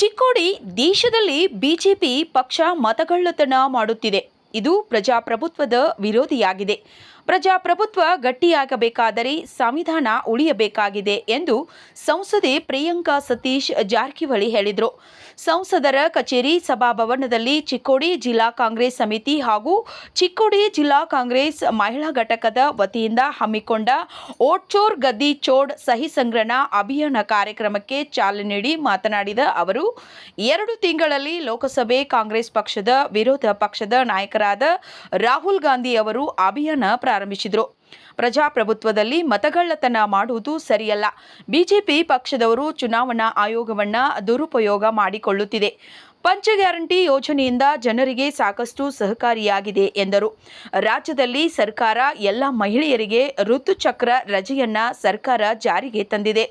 ಚಿಕ್ಕೋಡಿ ದೇಶದಲ್ಲಿ ಬಿಜೆಪಿ ಪಕ್ಷ ಮತಗಳ್ಳತನ ಮಾಡುತ್ತಿದೆ. ಇದು ಪ್ರಜಾಪ್ರಭುತ್ವದ ವಿರೋಧಿಯಾಗಿದೆ. ಪ್ರಜಾಪ್ರಭುತ್ವ ಗಟ್ಟಿಯಾಗಬೇಕಾದರೆ ಸಂವಿಧಾನ ಉಳಿಯಬೇಕಾಗಿದೆ ಎಂದು ಸಂಸದೆ ಪ್ರಿಯಾಂಕಾ ಸತೀಶ್ ಜಾರಕಿಹೊಳಿ ಹೇಳಿದರು. ಸಂಸದರ ಕಚೇರಿ ಸಭಾಭವನದಲ್ಲಿ ಚಿಕ್ಕೋಡಿ ಜಿಲ್ಲಾ ಕಾಂಗ್ರೆಸ್ ಸಮಿತಿ ಹಾಗೂ ಚಿಕ್ಕೋಡಿ ಜಿಲ್ಲಾ ಕಾಂಗ್ರೆಸ್ ಮಹಿಳಾ ಘಟಕದ ವತಿಯಿಂದ ಹಮ್ಮಿಕೊಂಡ ಓಟ್ಚೋರ್ ಗದ್ದಿ ಚೋಡ್ ಸಹಿ ಸಂಗ್ರಹಣ ಅಭಿಯಾನ ಕಾರ್ಯಕ್ರಮಕ್ಕೆ ಚಾಲನೆ ನೀಡಿ ಮಾತನಾಡಿದ ಅವರು, ಎರಡು ತಿಂಗಳಲ್ಲಿ ಲೋಕಸಭೆ ಕಾಂಗ್ರೆಸ್ ಪಕ್ಷದ ವಿರೋಧ ಪಕ್ಷದ ನಾಯಕರಾದ ರಾಹುಲ್ ಗಾಂಧಿ ಅವರು ಅಭಿಯಾನ ಪ್ರಾರಂಭಿಸಿದರು. ಪ್ರಜಾಪ್ರಭುತ್ವದಲ್ಲಿ ಮತಗಳ್ಳತನ ಮಾಡುವುದು ಸರಿಯಲ್ಲ. ಬಿಜೆಪಿ ಪಕ್ಷದವರು ಚುನಾವಣಾ ಆಯೋಗವನ್ನ ದುರುಪಯೋಗ ಮಾಡಿಕೊಳ್ಳುತ್ತಿದೆ. ಪಂಚ ಗ್ಯಾರಂಟಿ ಯೋಜನೆಯಿಂದ ಜನರಿಗೆ ಸಾಕಷ್ಟು ಸಹಕಾರಿಯಾಗಿದೆ ಎಂದರು. ರಾಜ್ಯದಲ್ಲಿ ಸರ್ಕಾರ ಎಲ್ಲ ಮಹಿಳೆಯರಿಗೆ ಋತುಚಕ್ರ ರಜೆಯನ್ನ ಸರ್ಕಾರ ಜಾರಿಗೆ ತಂದಿದೆ.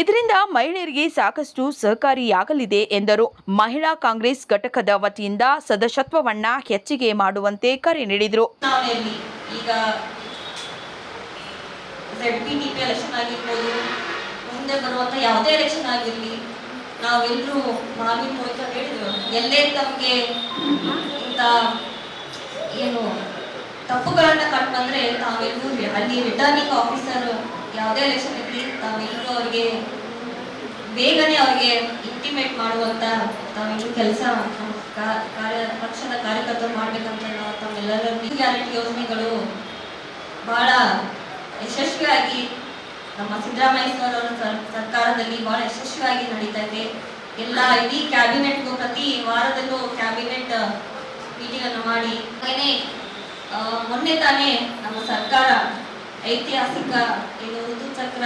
ಇದರಿಂದ ಮಹಿಳೆಯರಿಗೆ ಸಾಕಷ್ಟು ಸಹಕಾರಿಯಾಗಲಿದೆ ಎಂದರು. ಮಹಿಳಾ ಕಾಂಗ್ರೆಸ್ ಘಟಕದ ವತಿಯಿಂದ ಸದಸ್ಯತ್ವವನ್ನ ಹೆಚ್ಚಿಗೆ ಮಾಡುವಂತೆ ಕರೆ ನೀಡಿದರು. ಮುಂದೆ ಬರುವಂತ ಯಾವುದೇ ಎಲೆಕ್ಷನ್ ಆಗಿರಲಿ ನಾವೆಲ್ಲರೂ ಮಾವಿನ ಮೂಲಕ ಹೇಳಿದ್ರು ಎಲ್ಲೇ ತಮಗೆ ಇಂಥ ಏನು ತಪ್ಪುಗಳನ್ನ ಕಂಡು ಬಂದ್ರೆ ತಾವೆಲ್ಲರೂ ಅಲ್ಲಿ ರಿಟರ್ನಿಂಗ್ ಆಫೀಸರ್ ಯಾವುದೇ ಎಲೆಕ್ಷನ್ ಇರಲಿ ತಾವೆಲ್ಲರೂ ಅವರಿಗೆ ಬೇಗನೆ ಅವರಿಗೆ ಇಂಟಿಮೇಟ್ ಮಾಡುವಂತ ತಾವೆಲ್ಲರೂ ಕೆಲಸ ಕಾರ್ಯ ಪಕ್ಷದ ಕಾರ್ಯಕರ್ತರು ಮಾಡ್ಬೇಕಂತ ನಾವು ತಮ್ಮೆಲ್ಲರ ಗ್ಯಾರಂಟಿ ಯೋಜನೆಗಳು ಬಹಳ ಯಶಸ್ವಿಯಾಗಿ ನಮ್ಮ ಸಿದ್ದರಾಮಯ್ಯ ಸರ್ಕಾರದಲ್ಲಿ ಬಹಳ ಯಶಸ್ವಿಯಾಗಿ ನಡೀತಾ ಇದೆ. ಎಲ್ಲ ಇಡೀ ಕ್ಯಾಬಿನೆಟ್ಗೂ ಪ್ರತಿ ವಾರದಲ್ಲೂ ಕ್ಯಾಬಿನೆಟ್ ಮೀಟಿಂಗ್ ಅನ್ನು ಮಾಡಿ. ಹಾಗೇನೆ ಮೊನ್ನೆ ತಾನೇ ನಮ್ಮ ಸರ್ಕಾರ ಐತಿಹಾಸಿಕ ಏನು ಋತುಚಕ್ರ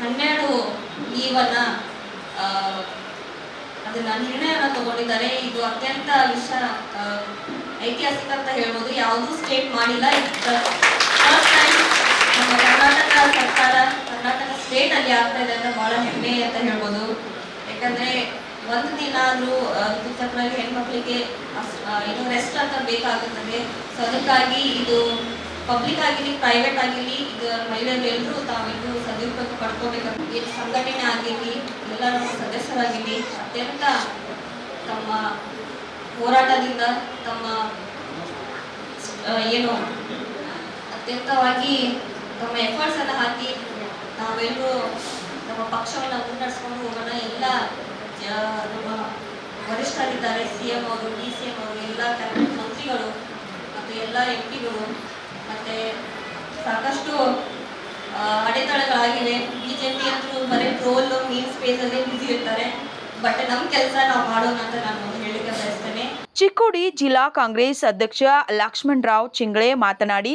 ಹನ್ನೆರಡು ಲೀವನ್ನ ಅದನ್ನ ನಿರ್ಣಯನ ತಗೊಂಡಿದ್ದಾರೆ. ಇದು ಅತ್ಯಂತ ವಿಷ ಐತಿಹಾಸಿಕ ಅಂತ ಹೇಳ್ಬೋದು. ಯಾವುದೂ ಸ್ಟೇಟ್ ಮಾಡಿಲ್ಲ. ನಮ್ಮ ಕರ್ನಾಟಕ ಸರ್ಕಾರ ಕರ್ನಾಟಕ ಸ್ಟೇಟ್ ಅಲ್ಲಿ ಆಗ್ತಾ ಇದೆ ಅಂತ ಬಹಳ ಹೆಮ್ಮೆ ಅಂತ ಹೇಳ್ಬೋದು. ಯಾಕಂದ್ರೆ ಒಂದು ದಿನ ಆದ್ರೂ ಆ, ಋತುಚಕ್ರಲ್ಲಿ ಹೆಣ್ಮಕ್ಳಿಗೆ ಏನು ರೆಸ್ಟ್ ಅಂತ ಬೇಕಾಗುತ್ತದೆ. ಸೊ ಅದಕ್ಕಾಗಿ ಇದು ಪಬ್ಲಿಕ್ ಆಗಿರಲಿ ಪ್ರೈವೇಟ್ ಆಗಿರಲಿ ಇದು ಮಹಿಳೆಯರು ಎಲ್ಲರೂ ತಾವೆಲ್ಲರೂ ಸದುಪಯೋಗ ಪಡ್ಕೋಬೇಕು. ಏನು ಸಂಘಟನೆ ಆಗಿರ್ಲಿ ಎಲ್ಲ ನಮ್ಮ ಸದಸ್ಯರಾಗಿರ್ಲಿ ಅತ್ಯಂತ ತಮ್ಮ ಹೋರಾಟದಿಂದ ತಮ್ಮ ಏನು ಅತ್ಯಂತವಾಗಿ ತಮ್ಮ ಎಫರ್ಟ್ಸ್ ಹಾಕಿ ನಾವೆಲ್ಲರೂ ನಮ್ಮ ಪಕ್ಷವನ್ನ ಮುನ್ನಡೆಸ್ಕೊಂಡು ಹೋಗೋಣ. ಎಲ್ಲ ನಮ್ಮ ವರಿಷ್ಠರಿದ್ದಾರೆ, ಸಿ ಎಂ ಅವರು, ಡಿ ಸಿ ಎಂ ಅವರು, ಎಲ್ಲ ಮಂತ್ರಿಗಳು ಮತ್ತು ಎಲ್ಲ ಎಂ ಪಿಗಳು ಮತ್ತು ಸಾಕಷ್ಟು ಅಡೆತಡೆಗಳಾಗಿದೆ ಬಿ ಜೆ ಪಿ ಅಂತೂ ಬರೀ ಟ್ರೋಲ್ ಮೀನ್ ಸ್ಪೇಸಲ್ಲೇ ಬ್ಯುಸಿ ಇರ್ತಾರೆ. ಬಟ್ ನಮ್ಮ ಕೆಲಸ ನಾವು ಮಾಡೋಣ ಅಂತ ನಾನು ಹೇಳಿಕೆ ಬಯಸ್ತೇನೆ. ಚಿಕ್ಕೋಡಿ ಜಿಲ್ಲಾ ಕಾಂಗ್ರೆಸ್ ಅಧ್ಯಕ್ಷ ಲಕ್ಷ್ಮಣ್ ರಾವ್ ಚಿಂಗ್ಳೆ ಮಾತನಾಡಿ,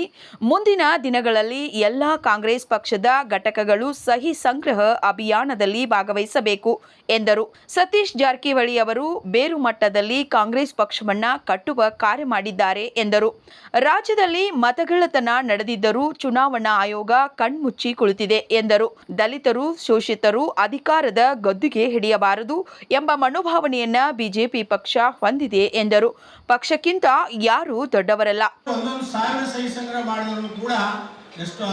ಮುಂದಿನ ದಿನಗಳಲ್ಲಿ ಎಲ್ಲ ಕಾಂಗ್ರೆಸ್ ಪಕ್ಷದ ಘಟಕಗಳು ಸಹಿ ಸಂಗ್ರಹ ಅಭಿಯಾನದಲ್ಲಿ ಭಾಗವಹಿಸಬೇಕು, ಎಂದರು. ಸತೀಶ್ ಜಾರಕಿಹೊಳಿ ಅವರು ಬೇರು ಮಟ್ಟದಲ್ಲಿ ಕಾಂಗ್ರೆಸ್ ಪಕ್ಷವನ್ನ ಕಟ್ಟುವ ಕಾರ್ಯ ಮಾಡಿದ್ದಾರೆ, ಎಂದರು. ರಾಜ್ಯದಲ್ಲಿ ಮತಗಳತನ ನಡೆದಿದ್ದರೂ ಚುನಾವಣಾ ಆಯೋಗ ಕಣ್ಮುಚ್ಚಿ ಕುಳಿತಿದೆ, ಎಂದರು. ದಲಿತರು, ಶೋಷಿತರು ಅಧಿಕಾರದ ಗದ್ದುಗೆ ಹಿಡಿಯಬಾರದು ಎಂಬ ಮನೋಭಾವನೆಯನ್ನ ಬಿಜೆಪಿ ಪಕ್ಷ ಹೊಂದಿದೆ, ಎಂದರು. ಪಕ್ಷಕ್ಕಿಂತ ಯಾರೂ ದೊಡ್ಡವರಲ್ಲ. ಒಂದೊಂದು ಸಾವಿರ ಸಹಿ ಸಂಗ್ರಹ ಕೂಡ ಎಷ್ಟು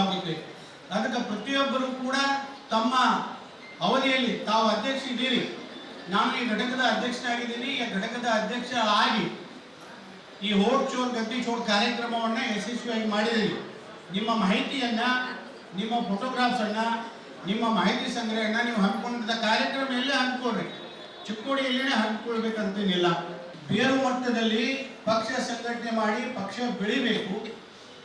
ಅದಕ್ಕೆ ಪ್ರತಿಯೊಬ್ಬರು ಕೂಡ ತಮ್ಮ ಅವಧಿಯಲ್ಲಿ ತಾವು ಅಧ್ಯಕ್ಷ ಇದ್ದೀರಿ. ನಾನು ಈ ಘಟಕದ ಅಧ್ಯಕ್ಷನಾಗಿದ್ದೀನಿ. ಈ ಘಟಕದ ಅಧ್ಯಕ್ಷ ಆಗಿ ಈ ಹೋಟ್ ಚೋರ್, ಗದ್ದಿ ಚೋರ್ ಕಾರ್ಯಕ್ರಮವನ್ನು ಯಶಸ್ವಿಯಾಗಿ ಮಾಡಿದ್ದೀರಿ. ನಿಮ್ಮ ಮಾಹಿತಿಯನ್ನ, ನಿಮ್ಮ ಫೋಟೋಗ್ರಾಫ್ಸನ್ನು, ನಿಮ್ಮ ಮಾಹಿತಿ ಸಂಗ್ರಹನ ನೀವು ಹಮ್ಮಿಕೊಂಡಿದ್ದ ಕಾರ್ಯಕ್ರಮ ಎಲ್ಲೇ ಹಮ್ಮಿಕೊಳ್ಳ್ರಿ ಚಿಕ್ಕೋಡಿಯಲ್ಲೇ ಹಮ್ಮಿಕೊಳ್ಬೇಕಂತೇನಿಲ್ಲ ಬೇರು ಮಟ್ಟದಲ್ಲಿ ಪಕ್ಷ ಸಂಘಟನೆ ಮಾಡಿ ಪಕ್ಷ ಬೆಳಿಬೇಕು.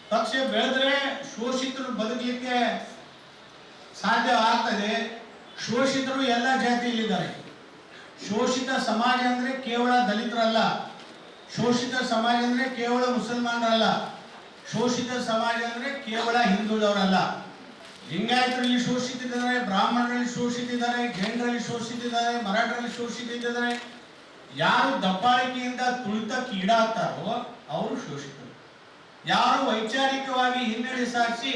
ಪಕ್ಷ ಬೆಳೆದ್ರೆ ಶೋಷಿತರು ಬದುಕಲಿಕ್ಕೆ ಸಾಧ್ಯ ಆಗ್ತದೆ. ಶೋಷಿತರು ಎಲ್ಲ ಜಾತಿಯಲ್ಲಿದ್ದಾರೆ. ಶೋಷಿತ ಸಮಾಜ ಅಂದ್ರೆ ಕೇವಲ ದಲಿತರಲ್ಲ. ಶೋಷಿತ ಸಮಾಜ ಅಂದ್ರೆ ಕೇವಲ ಮುಸಲ್ಮಾನರಲ್ಲ. ಶೋಷಿತ ಸಮಾಜ ಅಂದ್ರೆ ಕೇವಲ ಹಿಂದುಳವರಲ್ಲ ಲಿಂಗಾಯತರಲ್ಲಿ ಶೋಷಿತಿದ್ದಾರೆ ಬ್ರಾಹ್ಮಣರಲ್ಲಿ ಶೋಷಿತಿದ್ದಾರೆ ಜೈನರಲ್ಲಿ ಶೋಷಿತಿದ್ದಾರೆ ಮರಾಠರಲ್ಲಿ ಶೋಷಿತಿದ್ದಾರೆ ಯಾರು ದಬ್ಬಾಳಿಕೆಯಿಂದ ತುಳಿತಕ್ಕೆ ಈಡಾಗ್ತಾರೋ ಅವರು ಶೋಷಿತರು. ಯಾರು ವೈಚಾರಿಕವಾಗಿ ಹಿನ್ನಡೆ ಸಾಕ್ಷಿ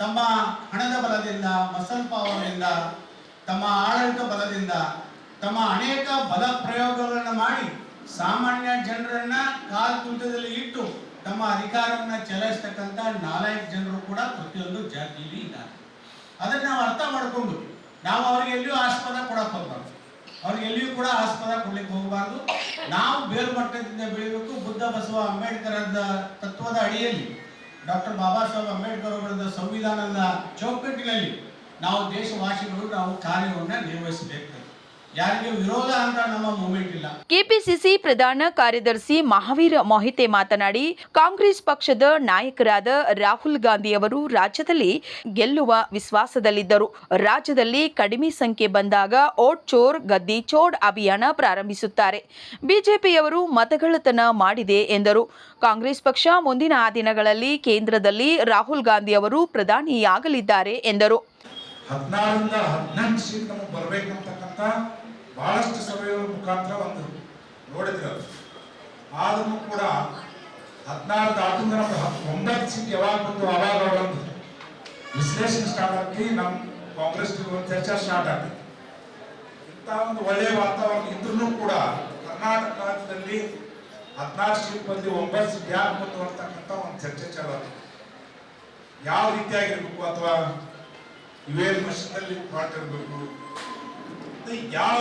ತಮ್ಮ ಹಣದ ಬಲದಿಂದ ಮಸಲ್ ಪಾವರ್ನಿಂದ ತಮ್ಮ ಆಡಳಿತ ಬಲದಿಂದ, ತಮ್ಮ ಅನೇಕ ಬಲ ಪ್ರಯೋಗಗಳನ್ನು ಮಾಡಿ ಸಾಮಾನ್ಯ ಜನರನ್ನ ಕಾಲ್ ಕುಂಟದಲ್ಲಿ ಇಟ್ಟು ತಮ್ಮ ಅಧಿಕಾರವನ್ನು ಚಲಾಯಿಸ್ತಕ್ಕಂಥ ನಾಲ್ಕು ಜನರು ಕೂಡ ಪ್ರತಿಯೊಂದು ಜಾತಿಯಲ್ಲಿ ಇದ್ದಾರೆ. ಅದನ್ನು ನಾವು ಅರ್ಥ ಮಾಡಿಕೊಂಡು ನಾವು ಅವರಿಗೆ ಎಲ್ಲಿಯೂ ಆಸ್ಪದ ಕೊಡಕ್ಕೆ ಹೋಗ್ಬಾರ್ದು. ಅವ್ರಿಗೆ ಎಲ್ಲಿಯೂ ಕೂಡ ಆಸ್ಪದ ಕೊಡ್ಲಿಕ್ಕೆ ಹೋಗಬಾರ್ದು. ನಾವು ಬೇರು ಮಟ್ಟದಿಂದ ಬೆಳಿಬೇಕು. ಬುದ್ಧ, ಬಸವ ಅಂಬೇಡ್ಕರ್ ತತ್ವದ ಅಡಿಯಲ್ಲಿ, ಡಾಕ್ಟರ್ ಬಾಬಾ ಸಾಹೇಬ್ ಅಂಬೇಡ್ಕರ್ ಅವರ ಸಂವಿಧಾನದ ಚೌಕಟ್ಟಿನಲ್ಲಿ ನಾವು ದೇಶವಾಸಿಗಳು ನಾವು ಕಾರ್ಯವನ್ನು ನಿರ್ವಹಿಸಬೇಕು. ಕೆಪಿಸಿಸಿ ಪ್ರಧಾನ ಕಾರ್ಯದರ್ಶಿ ಮಹಾವೀರ ಮೊಹಿತೆ ಮಾತನಾಡಿ ಕಾಂಗ್ರೆಸ್ ಪಕ್ಷದ ನಾಯಕರಾದ ರಾಹುಲ್ ಗಾಂಧಿ ಅವರು ರಾಜ್ಯದಲ್ಲಿ ಗೆಲ್ಲುವ ವಿಶ್ವಾಸದಲ್ಲಿದ್ದರು. ರಾಜ್ಯದಲ್ಲಿ ಕಡಿಮೆ ಸಂಖ್ಯೆ ಬಂದಾಗ ಓಟ್ ಚೋರ್ ಗದ್ದಿ ಚೋಡ್ ಅಭಿಯಾನ ಪ್ರಾರಂಭಿಸುತ್ತಾರೆ. ಬಿಜೆಪಿಯವರು ಮತಗಳತನ ಮಾಡಿದೆ ಎಂದರು. ಕಾಂಗ್ರೆಸ್ ಪಕ್ಷ ಮುಂದಿನ ದಿನಗಳಲ್ಲಿ ಕೇಂದ್ರದಲ್ಲಿ ರಾಹುಲ್ ಗಾಂಧಿ ಅವರು ಪ್ರಧಾನಿಯಾಗಲಿದ್ದಾರೆ ಎಂದರು. ಬಹಳಷ್ಟು ಸಭೆಗಳ ಮುಖಾಂತರ ಒಂದು ನೋಡಿದ್ರು. ಅದು ಆದ್ರೂ ಕೂಡ ಹದಿನಾರು ಹತ್ತು ಒಂಬತ್ತು ಸೀಟ್ ಯಾವಾಗ ಬಂದು ಅವಾಗ ಒಂದು ವಿಶ್ಲೇಷಣೆ ಸ್ಟಾರ್ಟ್ ಆಗ್ತಿ ನಮ್ಮ ಕಾಂಗ್ರೆಸ್ ಒಂದು ಚರ್ಚೆ ಸ್ಟಾರ್ಟ್ ಆಗ್ತದೆ ಇಂಥ ಒಂದು ಒಳ್ಳೆಯ ವಾತಾವರಣ ಇದ್ರೂ ಕೂಡ ಕರ್ನಾಟಕ ರಾಜ್ಯದಲ್ಲಿ ಹದಿನಾರು ಸೀಟ್ ಬಂದು ಒಂಬತ್ತು ಸೀಟ್ ಯಾಕೆ ಬಂದು ಅಂತಕ್ಕಂಥ ಒಂದು ಚರ್ಚೆ ಚಾಲು ಯಾವ ರೀತಿಯಾಗಿರ್ಬೇಕು ಅಥವಾ ಇವೇನ್ ಮಷಿನಲ್ಲಿ ಮಾಡಿರ್ಬೇಕು ಮತ್ತೆ ಯಾವ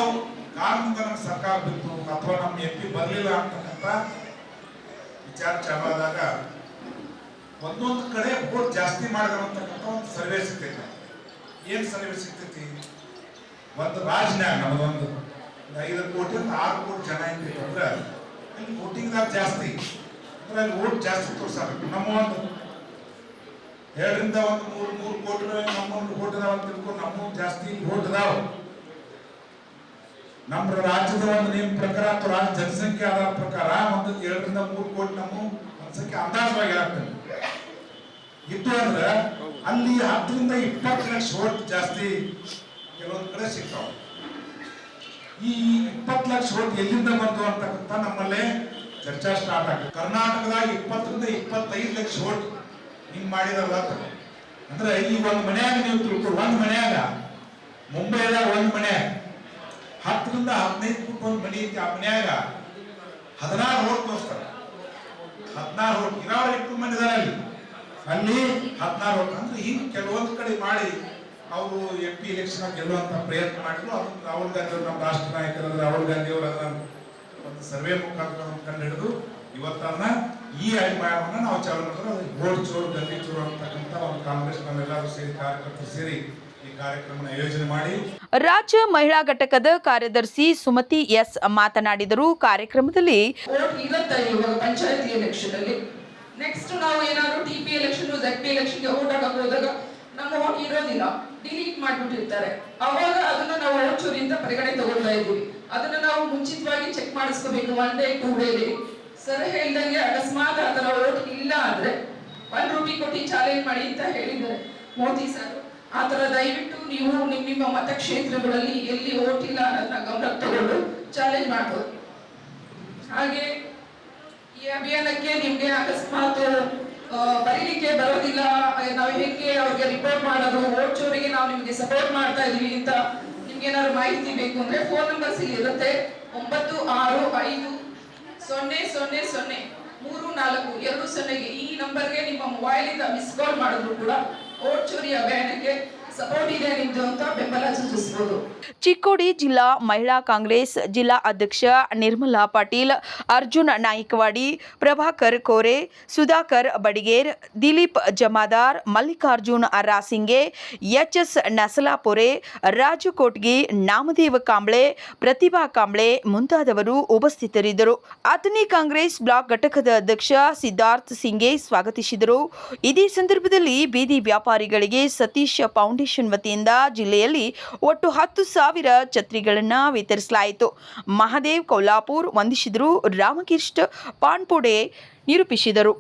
ಕಾರಣದಿಂದ ನಮ್ಮ ಸರ್ಕಾರ ಬಿತ್ತು ಅಥವಾ ನಮ್ಮ ಎಂ ಪಿ ಬರಲಿಲ್ಲ ಅಂತಕ್ಕಂಥ ವಿಚಾರ ಚಾಲು ಆದಾಗ ಒಂದೊಂದು ಕಡೆ ವೋಟ್ ಜಾಸ್ತಿ ಮಾಡಿದಂತಕ್ಕಂಥ ಒಂದು ಸರ್ವೆ ಸಿಗ್ತೈತೆ. ಏನು ಸರ್ವೆ ಸಿಗ್ತೈತಿ? ಒಂದು ರಾಜ್ನಾಗ ನಮ್ಮದೊಂದು ಐದು ಕೋಟಿ ಒಂದು ಆರು ಕೋಟಿ ಜನ ಇರ್ತೈತೆ ಅಂದ್ರೆ ಅಲ್ಲಿ ವೋಟಿಂಗ್ದಾಗ ಜಾಸ್ತಿ. ಅಂದ್ರೆ ಅಲ್ಲಿ ವೋಟ್ ಜಾಸ್ತಿ ತೋರಿಸಬೇಕು. ನಮ್ಮ ಒಂದು ಎರಡರಿಂದ ಒಂದು ಮೂರು ಮೂರು ಕೋಟಿ ನಮ್ಮ ಒಂದು ಕೋಟಿ ಅದಾವ ಅಂತ ತಿಳ್ಕೊಂಡು ನಮ್ಮ ಜಾಸ್ತಿ ವೋಟ್ ಅದಾವ ನಮ್ಮ ರಾಜ್ಯದ ಒಂದು ನಿಯಮ ಪ್ರಕಾರ ಅಥವಾ ರಾಜ್ಯ ಜನಸಂಖ್ಯೆ ಆಧಾರ ಪ್ರಕಾರ ಒಂದು ಎರಡರಿಂದ ಮೂರು ಕೋಟಿ ನಮ್ಮ ಜನಸಂಖ್ಯೆ ಅಂದಾಜವಾಗಿ ಆಗ್ತದೆ. ಇತ್ತು ಅಂದ್ರೆ ಅಲ್ಲಿ ಹತ್ತರಿಂದ ಇಪ್ಪತ್ತು ಲಕ್ಷ ಓಟ್ ಜಾಸ್ತಿ ಕೆಲವೊಂದು ಕಡೆ ಸಿಗ್ತಾವ. ಈ ಇಪ್ಪತ್ತು ಲಕ್ಷ ಓಟ್ ಎಲ್ಲಿಂದ ಬಂತು ಅಂತಕ್ಕಂಥ ನಮ್ಮಲ್ಲಿ ಚರ್ಚಾ ಸ್ಟಾರ್ಟ್ ಆಗುತ್ತೆ. ಕರ್ನಾಟಕದಾಗ ಇಪ್ಪತ್ತರಿಂದ ಇಪ್ಪತ್ತೈದು ಲಕ್ಷ ಓಟ್ ಹಿಂಗ್ ಮಾಡಿದಾರಲ್ಲ ಅಂದ್ರೆ ಈ ಒಂದು ಮನೆಯಾಗ ನೀವು ತಿಳ್ಕೊಂಡು ಒಂದ್ ಮನೆಯಾಗ, ಮುಂಬೈದಾಗ ಒಂದ್ ಮನ್ಯಾಗ ಹತ್ತರಿಂದ ಹದಿನೈದು ಫುಟ್ ಒಂದು ಮನಿ ಐತಿ ಆ ಮನ್ಯಾಗ. ಹದಿನಾರು ರೋಡ್ ತೋರಿಸ್ತಾರೆ ಹದಿನಾರು ರೋಡ್ ಇರಾವರಿ ಮಂದಿ ಇದಾರೆ ಅಲ್ಲಿ ಅಲ್ಲಿ ಹದಿನಾರು ರೋಡ್ ಅಂದ್ರೆ ಹಿಂಗ್ ಕೆಲವೊಂದು ಕಡೆ ಮಾಡಿ ಅವರು ಎಂ ಪಿ ಎಲೆಕ್ಷನ್ ಗೆಲ್ಲುವಂತ ಪ್ರಯತ್ನ ಮಾಡಿದ್ರು. ಅದು ರಾಹುಲ್ ಗಾಂಧಿ ಅವರು ನಮ್ಮ ರಾಷ್ಟ್ರ ನಾಯಕರಾದ ರಾಹುಲ್ ಗಾಂಧಿ ಅವರು ಅದನ್ನ ಒಂದು ಸರ್ವೆ ಮುಖಾಂತರ ಕಂಡು ಹಿಡಿದು ಇವತ್ತನ್ನ ಈ ಅಭಿಪ್ರಾಯವನ್ನ ನಾವು ಚಾಲನೆ ಮಾಡಿದ್ರೆ ಗೋಡ್ ಚೋರ್, ಗಲ್ಲಿ ಚೋರ್ ಅಂತಕ್ಕಂಥ ಒಂದು ಕಾಂಗ್ರೆಸ್ ನಾವೆಲ್ಲರೂ ಸೇರಿ ಕಾರ್ಯಕರ್ತರು ಸೇರಿ ಈ ಕಾರ್ಯಕ್ರಮನ ಆಯೋಜನೆ ಮಾಡಿ. ರಾಜ್ಯ ಮಹಿಳಾ ಘಟಕದ ಕಾರ್ಯದರ್ಶಿ ಸುಮತಿ ಎಸ್ ಮಾತನಾಡಿದರು. ಕಾರ್ಯಕ್ರಮದಲ್ಲಿ ವೋಟ್ ಇರುತ್ತೆ ಇವಾಗ ಪಂಚಾಯತಿ ಎಲೆಕ್ಷನ್ ಅಲ್ಲಿ ನೆಕ್ಸ್ಟ್ ನಾವು ಏನಾದ್ರು T P election Z P ಎಲೆಕ್ಷನ್ಗೆ ವೋಟ್ ಹಾಕಕ್ ಹೋದಾಗ ನಮ್ಮ ವೋಟ್ ಇರೋದಿಲ್ಲ. ಡಿಲೀಟ್ ಮಾಡ್ಬಿಟ್ಟಿರ್ತಾರೆ. ಅವಾಗ ಅದನ್ನ ನಾವು ವೋಟ್ ಚೋರಿ ಅಂತ ಪರಿಗಣನೆ ತಗೊಳ್ತಾ ಇದ್ದೀವಿ. ಅದನ್ನ ನಾವು ಮುಂಚಿತವಾಗಿ check ಮಾಡಿಸ್ಕೋಬೇಕು. One day two day sir ಹೇಳ್ದಂಗೆ ಅಕಸ್ಮಾತ್ ಆ ಇಲ್ಲ ಅಂದ್ರೆ ಒನ್ ರೂಪಿ ಕೊಟ್ಟು ಚಾಲೆಂಜ್ ಮಾಡಿ ಅಂತ ಹೇಳಿದ್ದಾರೆ. ಮೋದಿ ಸರ್. ಆ ತರ ದಯವಿಟ್ಟು ನೀವು ನಿಮ್ಮ ನಿಮ್ಮ ಮತಕ್ಷೇತ್ರಗಳಲ್ಲಿ ಎಲ್ಲಿ ವೋಟ್ ಇಲ್ಲ ಅನ್ನೋದನ್ನ ಗಮನಕ್ಕೆ ತಗೊಂಡು ಚಾಲೆಂಜ್ ಮಾಡ್ಬೋದು. ಹಾಗೆ ಈ ಅಭಿಯಾನಕ್ಕೆ ನಿಮ್ಗೆ ಅಕಸ್ಮಾತ್ ಬರೀಲಿಕ್ಕೆ ಬರೋದಿಲ್ಲ, ನಾವು ಹೇಗೆ ಅವ್ರಿಗೆ ರಿಪೋರ್ಟ್ ಮಾಡೋದು ವೋಟ್ ಚೋರಿಗೆ ನಾವು ನಿಮ್ಗೆ ಸಪೋರ್ಟ್ ಮಾಡ್ತಾ ಇದೀವಿ ಅಂತ ನಿಮ್ಗೆ ಏನಾದ್ರು ಮಾಹಿತಿ ಬೇಕು ಅಂದ್ರೆ ಫೋನ್ ನಂಬರ್ಸ್ ಇಲ್ಲಿ ಇರುತ್ತೆ. ಒಂಬತ್ತು ಆರು ಐದು ಸೊನ್ನೆ ಸೊನ್ನೆ ಸೊನ್ನೆ ಮೂರು ನಾಲ್ಕು ಎರಡು ಸೊನ್ನೆಗೆ ಈ ನಂಬರ್ಗೆ ನಿಮ್ಮ ಮೊಬೈಲ್ ಇಂದ ಮಿಸ್ ಕಾಲ್ ಮಾಡಿದ್ರು ಕೂಡ ವೋಟ್ ಚೋರಿ ಅಭಿಯಾನಕ್ಕೆ ಸಪೋರ್ಟ್ ಚಿಕ್ಕೋಡಿ ಜಿಲ್ಲಾ ಮಹಿಳಾ ಕಾಂಗ್ರೆಸ್ ಜಿಲ್ಲಾ ಅಧ್ಯಕ್ಷ ನಿರ್ಮಲಾ ಪಾಟೀಲ್, ಅರ್ಜುನ್ ನಾಯಕವಾಡಿ, ಪ್ರಭಾಕರ್ ಕೋರೆ, ಸುಧಾಕರ್ ಬಡಿಗೇರ್, ದಿಲೀಪ್ ಜಮಾದಾರ್, ಮಲ್ಲಿಕಾರ್ಜುನ್ ಅರಾಸಿಂಗೆ ಎಚ್ ಎಸ್ ನಸಲಾಪೋರೆ, ರಾಜು ಕೋಟ್ಗಿ, ನಾಮದೇವ ಕಾಂಬ್ಳೆ, ಪ್ರತಿಭಾ ಕಾಂಬ್ಳೆ ಮುಂತಾದವರು ಉಪಸ್ಥಿತರಿದ್ದರು. ಅಥನಿ ಕಾಂಗ್ರೆಸ್ ಬ್ಲಾಕ್ ಘಟಕದ ಅಧ್ಯಕ್ಷ ಸಿದ್ಧಾರ್ಥ್ ಸಿಂಗೆ ಸ್ವಾಗತಿಸಿದರು. ಇದೇ ಸಂದರ್ಭದಲ್ಲಿ ಬೀದಿ ವ್ಯಾಪಾರಿಗಳಿಗೆ ಸತೀಶ್ ಫೌಂಡೇಶನ್ ವತಿಯಿಂದ ಜಿಲ್ಲೆಯಲ್ಲಿ ಒಟ್ಟು ಹತ್ತು ಸಾವಿರ ಛತ್ರಿಗಳನ್ನು ವಿತರಿಸಲಾಯಿತು. ಮಹದೇವ್ ಕೌಲಾಪುರ್ ವಂದಿಸಿದರು ರಾಮಕೃಷ್ಣ ಪಾನ್ಪುಡೆ ನಿರೂಪಿಸಿದರು.